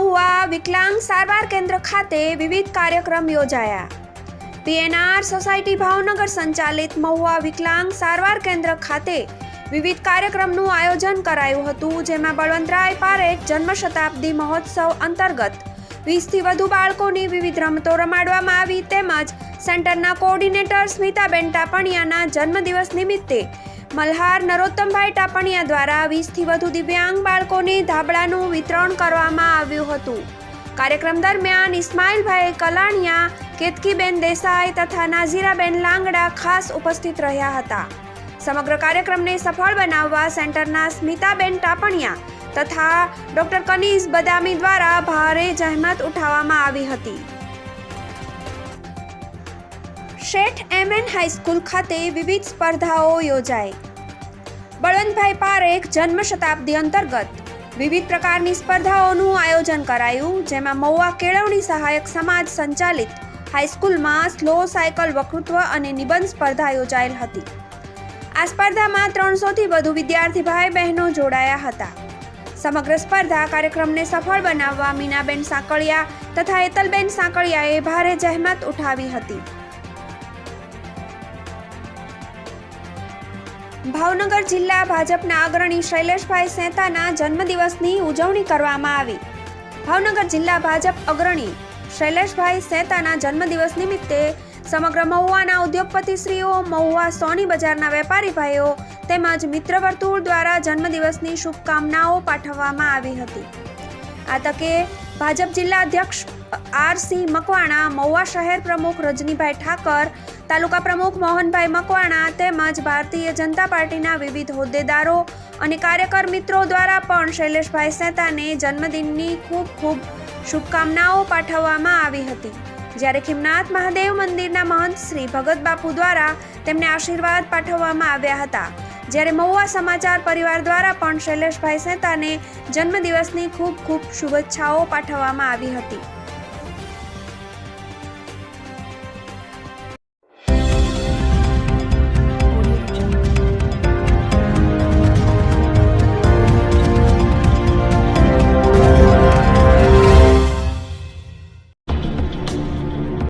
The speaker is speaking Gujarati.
વિકલાંગ સારવાર કેન્દ્ર ખાતે વિવિધ કાર્યક્રમ યોજાયા. પીએનઆર સોસાયટી ભાવનગર સંચાલિત મહુવા વિકલાંગ સારવાર કેન્દ્ર ખાતે વિવિધ કાર્યક્રમનું આયોજન કરાયું હતું, જેમાં બળવંતરાય પારેખ જન્મ શતાબ્દી મહોત્સવ અંતર્ગત વીસથી વધુ બાળકોની વિવિધ રમતો રમાડવામાં આવી, તેમજ સેન્ટરના કોઓર્ડિનેટર સ્મિતાબેન ટાપણિયાના જન્મદિવસ નિમિત્તે મલ્હાર નરોત્તમભાઈ ટાપણિયા દ્વારા વીસથી વધુ દિવ્યાંગ બાળકોની ધાબળાનું વિતરણ કરવામાં આવ્યું હતું. કાર્યક્રમ દરમિયાન ઇસ્માઇલભાઈ કલાણિયા, કેતકીબેન દેસાઈ તથા નાઝીરાબેન લાંગડા ખાસ ઉપસ્થિત રહ્યા હતા. સમગ્ર કાર્યક્રમને સફળ બનાવવા સેન્ટરના સ્મિતાબેન ટાપણિયા તથા ડોક્ટર કનીઝ બદામી દ્વારા ભારે જહેમત ઉઠાવવામાં આવી હતી. શેઠ એમએન હાઈસ્કૂલ ખાતે વિવિધ સ્પર્ધાઓ યોજાઈ. બળવંતભાઈ પારેખ જન્મ શતાબ્દી અંતર્ગત વિવિધ પ્રકારની સ્પર્ધાઓનું આયોજન કરાયું, જેમાં મહુવા કેળવણી સહાયક સમાજ સંચાલિત હાઈસ્કૂલમાં સ્લો સાયકલ વકૃત્વ અને નિબંધ સ્પર્ધા યોજાયેલ હતી. આ સ્પર્ધામાં ત્રણસોથી વધુ વિદ્યાર્થી ભાઈ બહેનો જોડાયા હતા. સમગ્ર સ્પર્ધા કાર્યક્રમને સફળ બનાવવા મીનાબેન સાંકળિયા તથા એતલબેન સાંકળિયાએ ભારે જહેમત ઉઠાવી હતી. ભાવનગર જિલ્લા ભાજપના અગ્રણી શૈલેષભાઈ સેતાના જન્મદિવસની ઉજવણી કરવામાં આવી. ભાવનગર જિલ્લા ભાજપ અગ્રણી શૈલેષભાઈ સેતાના જન્મદિવસ નિમિત્તે સમગ્ર મહુવાના ઉદ્યોગપતિશ્રીઓ, મહુવા સોની બજારના વેપારી ભાઈઓ તેમજ મિત્ર વર્તુળ દ્વારા જન્મદિવસની શુભકામનાઓ પાઠવવામાં આવી હતી. આ તકે ભાજપ જિલ્લા અધ્યક્ષ આરસી મકવાણા, મહુવા શહેર પ્રમુખ રજનીભાઈ ઠાકર, તાલુકા પ્રમુખ મોહનભાઈ મકવાણા તેમજ ભારતીય જનતા પાર્ટીના વિવિધ હોદ્દેદારો અને કાર્યકર મિત્રો દ્વારા પણ શૈલેષભાઈ સેતાને જન્મદિનની ખૂબ ખૂબ શુભકામનાઓ પાઠવવામાં આવી હતી. જ્યારે ખીમનાથ મહાદેવ મંદિરના મહંત શ્રી ભગત બાપુ દ્વારા તેમને આશીર્વાદ પાઠવવામાં આવ્યા હતા. જ્યારે મહુવા સમાચાર પરિવાર દ્વારા પણ શૈલેષભાઈ સેતાને જન્મદિવસની ખૂબ ખૂબ શુભેચ્છાઓ પાઠવવામાં આવી હતી.